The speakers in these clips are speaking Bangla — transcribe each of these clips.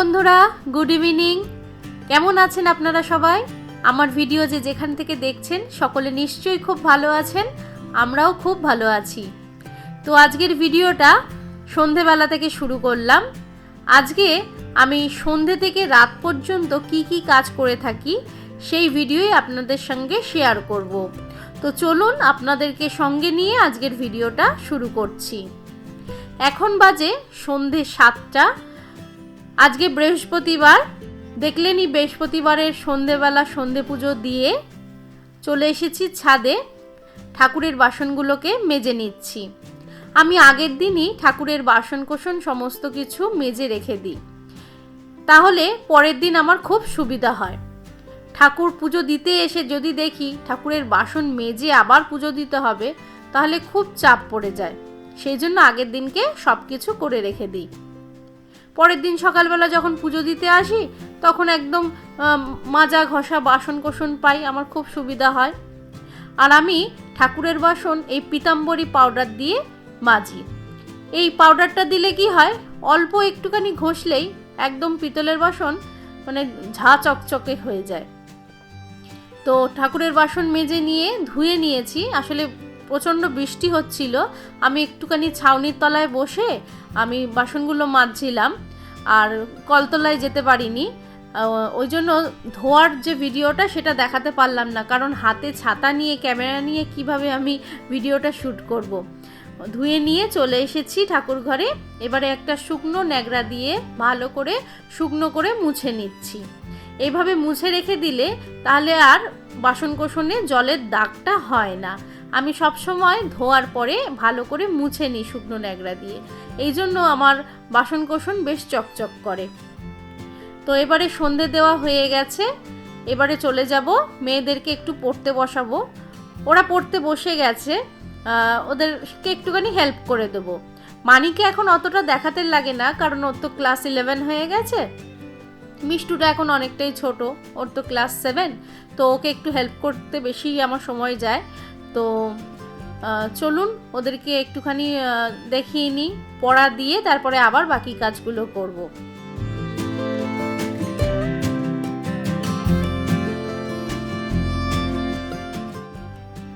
বন্ধুরা গুড ইভিনিং কেমন আছেন আপনারা সবাই? আমার ভিডিও যে যেখান থেকে দেখছেন, সকলে নিশ্চয়ই খুব ভালো আছেন, আমরাও খুব ভালো আছি। তো আজকের ভিডিওটা সন্ধেবেলা থেকে শুরু করলাম। আজকে আমি সন্ধে থেকে রাত পর্যন্ত কি কি কাজ করে থাকি, সেই ভিডিওই আপনাদের সঙ্গে শেয়ার করব। তো চলুন আপনাদেরকে সঙ্গে নিয়ে আজকের ভিডিওটা শুরু করছি। এখন বাজে সন্ধে সাতটা। আজকে বৃহস্পতিবার, দেখলেনই বৃহস্পতিবারের সন্ধেবেলা সন্ধে পুজো দিয়ে চলে এসেছি ছাদে, ঠাকুরের বাসনগুলোকে মেজে নিচ্ছি। আমি আগের দিনই ঠাকুরের বাসন কোসন সমস্ত কিছু মেজে রেখে দিই। তাহলে পরের দিন আমার খুব সুবিধা হয়। ঠাকুর পুজো দিতে এসে যদি দেখি ঠাকুরের বাসন মেজে আবার পুজো দিতে হবে, তাহলে খুব চাপ পড়ে যায়। সেই জন্য আগের দিনকে সব কিছু করে রেখে দিই। পরের দিন সকালবেলা যখন পুজো দিতে আসি, তখন একদম মাজা ঘষা বাসন কোসন পাই, আমার খুব সুবিধা হয়। আর আমি ঠাকুরের বাসন, এই পিতাম্বরী পাউডার দিয়ে মাজি। এই পাউডারটা দিলে কি হয়, অল্প একটুখানি ঘষলেই একদম পিতলের বাসন মানে ঝা চকচকে হয়ে যায়। তো ঠাকুরের বাসন মেজে নিয়ে, ধুয়ে নিয়েছি। আসলে প্রচণ্ড বৃষ্টি হচ্ছিল, আমি একটুখানি ছাউনির তলায় বসে আমি বাসনগুলো মাজছিলাম আর কলতলায় যেতে পারিনি। ওই জন্য ধোয়ার যে ভিডিওটা সেটা দেখাতে পারলাম না, কারণ হাতে ছাতা নিয়ে, ক্যামেরা নিয়ে কীভাবে আমি ভিডিওটা শ্যুট করব। ধুয়ে নিয়ে চলে এসেছি ঠাকুর ঘরে, এবারে একটা শুকনো ন্যাকড়া দিয়ে ভালো করে শুকনো করে মুছে নিচ্ছি। এইভাবে মুছে রেখে দিলে তাহলে আর বাসন কোসনে জলের দাগটা হয় না। আমি সব সময় ধোয়ার পরে ভালো করে মুছে নিই শুকনো ন্যাকড়া দিয়ে। এই জন্য আমার বাসন কোসন বেশ চকচক করে। তো এবারে সন্ধে দেওয়া হয়ে গেছে। এবারে চলে যাব, মেয়েদেরকে একটু পড়তে বসাবো। ওরা পড়তে বসে গেছে। ওদেরকে একটুখানি হেল্প করে দেবো। মানিকে এখন অতটা দেখাতে লাগে না, কারণ ওর তো ক্লাস ইলেভেন হয়ে গেছে। মিষ্টুটা এখন অনেকটাই ছোট, ওর তো ক্লাস সেভেন তো ওকে একটু হেল্প করতে বেশি আমার সময় যায়। তো চলুন ওদেরকে একটুখানি দেখিয়ে নিই পড়া দিয়ে তারপরে আবার বাকি কাজগুলো করব।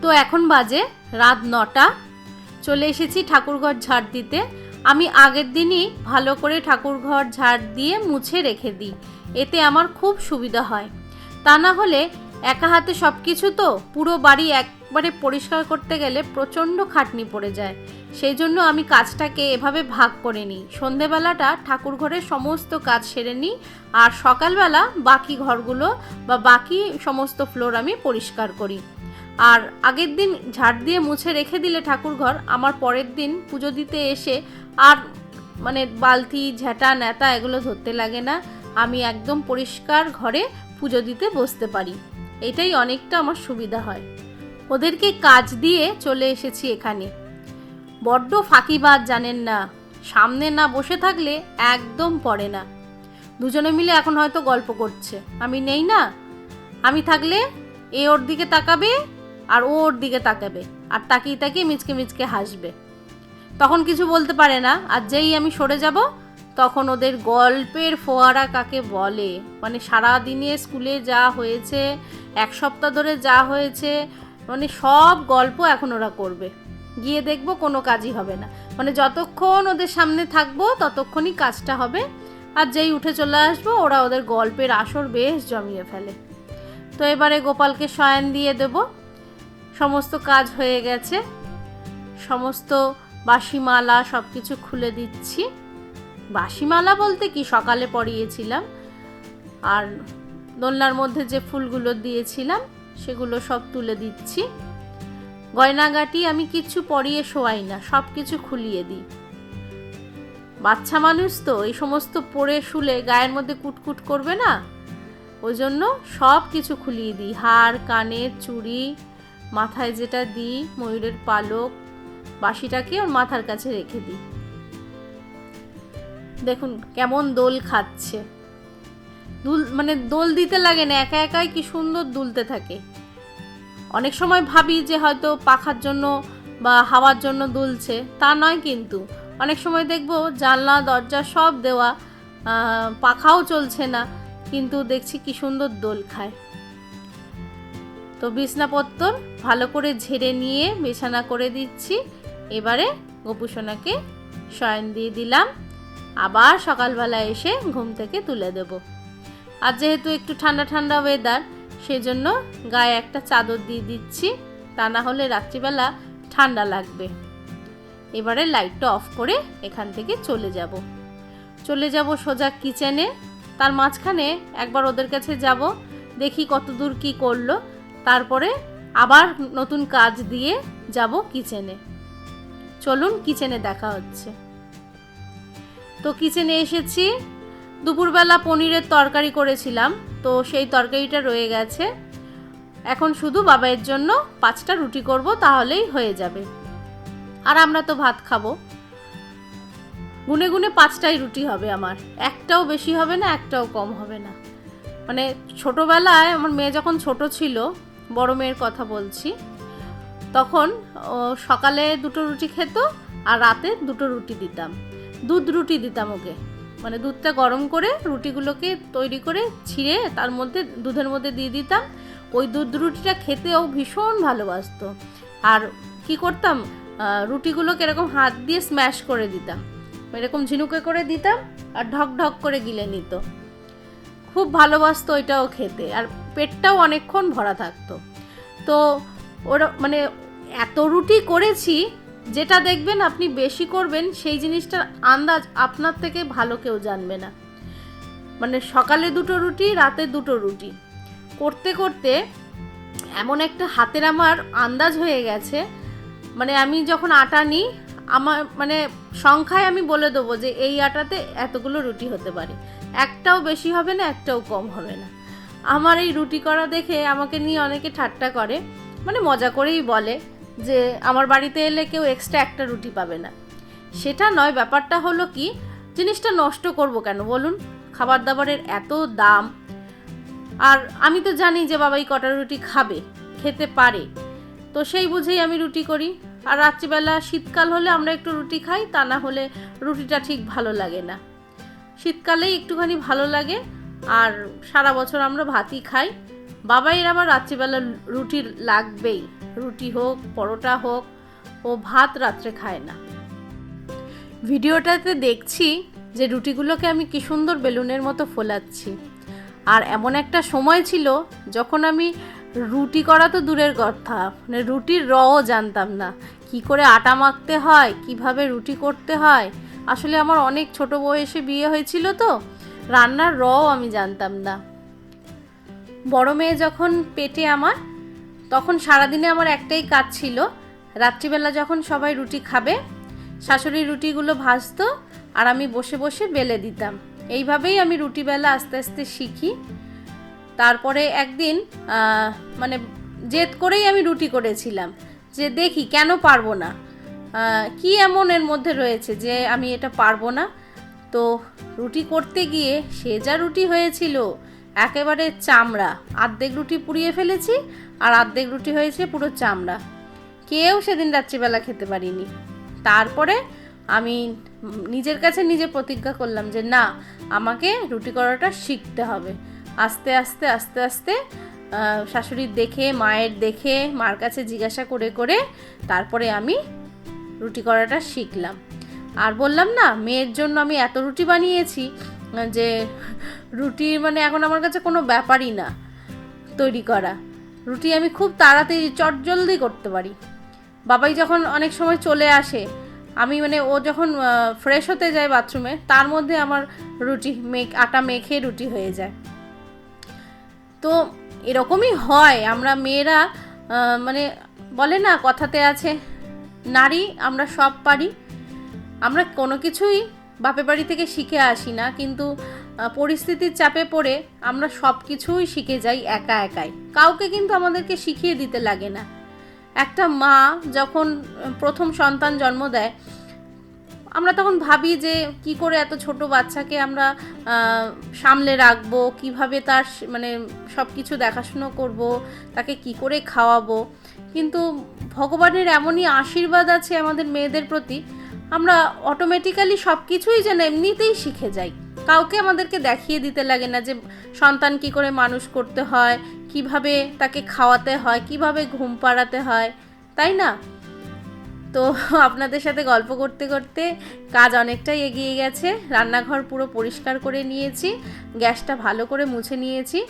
তো এখন বাজে রাত নটা, চলে এসেছি ঠাকুরঘর ঝাড় দিতে আমি আগের দিনই ভালো করে ঠাকুরঘর ঝাড় দিয়ে মুছে রেখে দিই, এতে আমার খুব সুবিধা হয় তা না হলে একা হাতে সব কিছু তো, পুরো বাড়ি একবারে পরিষ্কার করতে গেলে প্রচণ্ড খাটনি পড়ে যায়। সেই জন্য আমি কাজটাকে এভাবে ভাগ করে নিই। সন্ধেবেলাটা ঠাকুর ঘরের সমস্ত কাজ সেরে নিই আর সকালবেলা বাকি ঘরগুলো বা বাকি সমস্ত ফ্লোর আমি পরিষ্কার করি। আর আগের দিন ঝাড় দিয়ে মুছে রেখে দিলে ঠাকুর ঘর আমার পরের দিন পুজো দিতে এসে আর মানে বালতি, ঝেঁটা, ন্যাতা এগুলো ধরতে লাগে না। আমি একদম পরিষ্কার ঘরে পুজো দিতে বসতে পারি। এটাই অনেকটা আমার সুবিধা হয়। ওদেরকে কাজ দিয়ে চলে এসেছি এখানে। বড্ড ফাঁকিবাজ জানেন না, সামনে না বসে থাকলে একদম পড়ে না। দুজনে মিলে এখন হয়তো গল্প করছে, আমি নেই না? আমি থাকলে এ ওর দিকে তাকাবে আর ও ওর দিকে তাকাবে আর তাকিয়ে তাকিয়ে মিচকে মিচকে হাসবে। তখন কিছু বলতে পারে না, আর যেই আমি সরে যাব, তখন ওদের গল্পের ফোয়ারা কাকে বলে? মানে সারা দিনে স্কুলে যা হয়েছে, এক সপ্তাহ ধরে যা হয়েছে মানে সব গল্প এখন ওরা করবে। গিয়ে দেখব কোনো কাজই হবে না। মানে যতক্ষণ ওদের সামনে থাকব, ততক্ষণই কাজটা হবে। আর যেই উঠে চলে আসব, ওরা ওদের গল্পের আসর বেশ জমিয়ে ফেলে। তো এবারে গোপালকে শয়ন দিয়ে দেব। সমস্ত কাজ হয়ে গেছে। সমস্ত বাসিমালা সব কিছু খুলে দিচ্ছি। বাসিমালা বলতে কি? সকালে পরিয়েছিলাম আর দোলনার মধ্যে যে ফুলগুলো দিয়েছিলাম সেগুলো সব তুলে দিচ্ছি। গয়নাগাটি আমি কিচ্ছু পরিয়ে শোয়াই না সব কিছু খুলিয়ে দিই। বাচ্চা মানুষ তো, এই সমস্ত পরে শুলে গায়ের মধ্যে কুটকুট করবে না? ওই জন্য সব কিছু খুলিয়ে দিই। হার, কানের চুড়ি, মাথায় যেটা দিই, ময়ূরের পালক বাসিটাকে ওর মাথার কাছে রেখে দিই। দেখুন কেমন দোল খাচ্ছে। দুল মানে দোল দিতে লাগে না, একা একাই কি সুন্দর দুলতে থাকে। অনেক সময় ভাবি যে হয়তো পাখার জন্য বা হাওয়ার জন্য দুলছে, তা নয় কিন্তু। অনেক সময় দেখব জানলা, দরজা সব দেওয়া পাখাও চলছে না, কিন্তু দেখছি কি সুন্দর দোল খায়। তো বিছনাপত্তর ভালো করে ঝেড়ে নিয়ে বিছানা করে দিচ্ছি। এবারে গোপুসোনাকে শয়ন দিয়ে দিলাম। আবার সকালবেলা এসে ঘুম থেকে তুলে দেব। আর যেহেতু একটু ঠান্ডা ঠান্ডা ওয়েদার সেজন্য গায়ে একটা চাদর দিয়ে দিচ্ছি। তা না হলে রাত্রিবেলা ঠান্ডা লাগবে। এবারে লাইটটা অফ করে এখান থেকে চলে যাব। চলে যাব সোজা কিচেনে তার মাঝখানে একবার ওদের কাছে যাব, দেখি কত দূর কী করল। তারপরে আবার নতুন কাজ দিয়ে যাব কিচেনে চলুন কিচেনে দেখা হচ্ছে। তো কিচেনে এসেছি। দুপুরবেলা পনিরের তরকারি করেছিলাম, তো সেই তরকারিটা রয়ে গেছে। এখন শুধু বাবাইয়ের জন্য পাঁচটা রুটি করব, তাহলেই হয়ে যাবে। আর আমরা তো ভাত খাব। গুনে গুনে পাঁচটাই রুটি হবে আমার। একটাও বেশি হবে না, একটাও কম হবে না। মানে ছোটোবেলায় আমার মেয়ে যখন ছোট ছিল, বড় মেয়ের কথা বলছি, তখন সকালে দুটো রুটি খেত আর রাতে দুটো রুটি দিতাম। দুধ রুটি দিতাম ওকে। মানে দুধটা গরম করে রুটিগুলোকে তৈরি করে ছিঁড়ে তার মধ্যে, দুধের মধ্যে দিয়ে দিতাম। ওই দুধ রুটিটা খেতেও ভীষণ ভালোবাসতো। আর কি করতাম রুটিগুলোকে এরকম হাত দিয়ে স্ম্যাশ করে দিতাম। এরকম ঝিনুকে করে দিতাম আর ঢক ঢক করে গিলে নিত। খুব ভালোবাসতো ওইটাও খেতে। আর পেটটাও অনেকক্ষণ ভরা থাকতো। তো ওরা মানে এত রুটি করেছি যেটা দেখবেন আপনি বেশি করবেন, সেই জিনিসটার আন্দাজ আপনার থেকে ভালো কেউ জানবে না। মানে সকালে দুটো রুটি, রাতে দুটো রুটি। করতে করতে এমন একটা হাতের আমার আন্দাজ হয়ে গেছে মানে আমি যখন আটা নিই, আমার মানে সংখ্যায় আমি বলে দেবো যে এই আটাতে এতগুলো রুটি হতে পারে। একটাও বেশি হবে না, একটাও কম হবে না। আমার এই রুটি করা দেখে আমাকে নিয়ে অনেকে ঠাট্টা করে মানে মজা করেই বলে। যে আমার বাড়িতে এলে কেউ এক্সট্রা একটা রুটি পাবে না। সেটা নয়, ব্যাপারটা হলো কি, জিনিসটা নষ্ট করব কেন বলুন? খাবার দাবারের এত দাম। আর আমি তো জানি যে বাবা এই কটা রুটি খাবে, খেতে পারে। তো সেই বুঝেই আমি রুটি করি। আর রাত্রিবেলা শীতকাল হলে আমরা একটু রুটি খাই, তা না হলে রুটিটা ঠিক ভালো লাগে না। শীতকালেই একটুখানি ভালো লাগে, আর সারা বছর আমরা ভাতই খাই। বাবাইয়ের আবার রাত্রিবেলা রুটি লাগবেই। রুটি হোক, পরোটা হোক, ও ভাত রাত্রে খায় না। ভিডিওটাতে দেখছি যে রুটিগুলোকে আমি কি সুন্দর বেলুনের মতো ফোলাচ্ছি। আর এমন একটা সময় ছিল যখন আমি রুটি করা তো দূরের কথা মানে রুটির রও জানতাম না। কি করে আটা মাখতে হয়, কীভাবে রুটি করতে হয়? আসলে আমার অনেক ছোট বয়সে বিয়ে হয়েছিল তো, রান্নার রও আমি জানতাম না। বড় মেয়ে যখন পেটে আমার, তখন সারাদিনে আমার একটাই কাজ ছিল, রাত্রিবেলা যখন সবাই রুটি খাবে, শাশুড়ি রুটিগুলো ভাজতো আর আমি বসে বসে বেলে দিতাম। এইভাবেই আমি রুটিবেলা আস্তে আস্তে শিখি। তারপরে একদিন মানে জেদ করেই আমি রুটি করেছিলাম, যে দেখি কেন পারব না? কি এমন এর মধ্যে রয়েছে যে আমি এটা পারব না? তো রুটি করতে গিয়ে সে যা রুটি হয়েছিল একেবারে চামড়া। আর্ধেক রুটি পুড়িয়ে ফেলেছি আর আর্ধেক রুটি হয়েছে পুরো চামড়া। কেউ সেদিন রাত্রিবেলা খেতে পারিনি। তারপরে আমি নিজের কাছে নিজে প্রতিজ্ঞা করলাম যে, না, আমাকে রুটি করাটা শিখতে হবে। আস্তে আস্তে আস্তে আস্তে শাশুড়ির দেখে, মায়ের দেখে, মার কাছে জিজ্ঞাসা করে করে তারপরে আমি রুটি করাটা শিখলাম। আর বললাম, না, মেয়ের জন্য আমি এত রুটি বানিয়েছি যে রুটি মানে এখন আমার কাছে কোনো ব্যাপারই না তৈরি করা। রুটি আমি খুব তাড়াতাড়ি, চটজলদি করতে পারি। বাবাই যখন অনেক সময় চলে আসে, আমি মানে ও যখন ফ্রেশ হতে যায় বাথরুমে তার মধ্যে আমার রুটি মেক, আটা মেখে রুটি হয়ে যায়। তো এরকমই হয়, আমরা মেয়েরা মানে বলে না, কথাতে আছে, নারী আমরা সব পারি। আমরা কোনো কিছুই বাপের বাড়ি থেকে শিখে আসি না, কিন্তু পরিস্থিতির চাপে পড়ে আমরা সব কিছুই শিখে যাই একা একাই। কাউকে কিন্তু আমাদেরকে শিখিয়ে দিতে লাগে না। একটা মা যখন প্রথম সন্তান জন্ম দেয়, আমরা তখন ভাবি যে কি করে এত ছোট বাচ্চাকে আমরা সামলে রাখব, কীভাবে তার মানে সব কিছু দেখাশুনো করব, তাকে কি করে খাওয়াবো। কিন্তু ভগবানের এমনই আশীর্বাদ আছে আমাদের মেয়েদের প্রতি, আমরা অটোমেটিক্যালি সব কিছুই যেন এমনিতেই শিখে যাই। কাউকে আমাদেরকে দেখিয়ে দিতে লাগে না যে সন্তান কি করে মানুষ করতে হয়, কীভাবে তাকে খাওয়াতে হয়, কীভাবে ঘুম পাড়াতে হয়, তাই না? তো আপনাদের সাথে গল্প করতে করতে কাজ অনেকটাই এগিয়ে গেছে, রান্নাঘর পুরো পরিষ্কার করে নিয়েছি, গ্যাসটা ভালো করে মুছে নিয়েছি।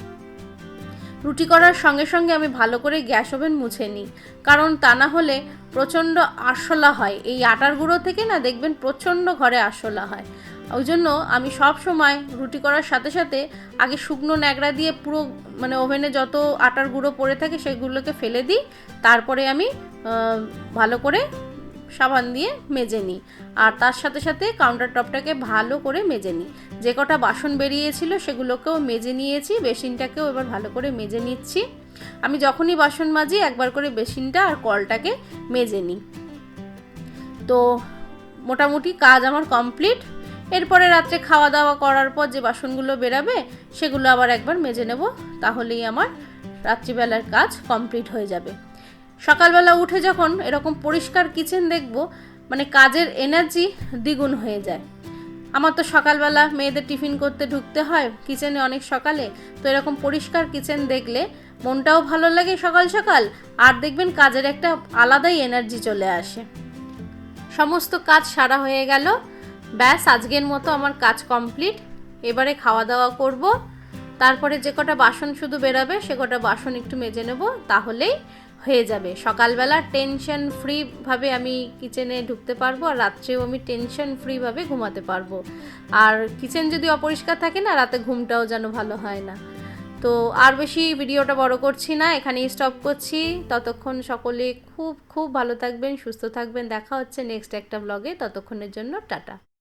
রুটি করার সঙ্গে সঙ্গে আমি ভালো করে গ্যাস ওভেন মুছে নিই, কারণ তা না হলে প্রচণ্ড আরশোলা হয়। এই আটার গুঁড়ো থেকে না দেখবেন প্রচণ্ড ঘরে আরশোলা হয়। ওই জন্য আমি সব সময় রুটি করার সাথে সাথে আগে শুকনো ন্যাকড়া দিয়ে পুরো মানে ওভেনে যত আটার গুঁড়ো পড়ে থাকে সেগুলোকে ফেলে দিই, তারপরে আমি ভালো করে সাবান দিয়ে মেজে নিই। আর তার সাথে সাথে কাউন্টার টপটাকে ভালো করে মেজে নিই। যে কটা বাসন বেরিয়েছিল সেগুলোকেও মেজে নিয়েছি, বেসিনটাকেও এবার ভালো করে মেজে নিচ্ছি। আমি যখনই বাসন মাজি একবার করে বেসিনটা আর কলটাকে মেজে নিই। তো মোটামুটি কাজ আমার কমপ্লিট। এরপরে রাত্রে খাওয়া দাওয়া করার পর যে বাসনগুলো বেরাবে, সেগুলো আবার একবার মেজে নেব, তাহলেই আমার রাত্রিবেলার কাজ কমপ্লিট হয়ে যাবে। সকালবেলা উঠে যখন এরকম পরিষ্কার কিচেন দেখব মানে কাজের এনার্জি দ্বিগুণ হয়ে যায়। আমার তো সকালবেলা মেয়েদের টিফিন করতে ঢুকতে হয়, কিচেনে অনেক সকালে, তো এরকম পরিষ্কার কিচেন দেখলে মনটাও ভালো লাগে সকাল সকাল, আর দেখবেন কাজের একটা আলাদাই এনার্জি চলে আসে। সমস্ত কাজ সারা হয়ে গেল ব্যাস, আজকের মতো আমার কাজ কমপ্লিট। এবারে খাওয়া দাওয়া করব। তারপরে যে কটা বাসন শুধু বেরাবে, সে কটা বাসন একটু মেজে নেব, তাহলেই হয়ে যাবে। সকালবেলা টেনশন ফ্রিভাবে আমি কিচেনে ঢুকতে পারব, আর রাত্রেও আমি টেনশন ফ্রিভাবে ঘুমাতে পারব। আর কিচেন যদি অপরিষ্কার থাকে না, রাতে ঘুমটাও যেন ভালো হয় না। তো আর বেশি ভিডিওটা বড় করছি না, এখানেই স্টপ করছি। ততক্ষণ সকলে খুব খুব ভালো থাকবেন, সুস্থ থাকবেন। দেখা হচ্ছে নেক্সট একটা ব্লগে ততক্ষণের জন্য টাটা।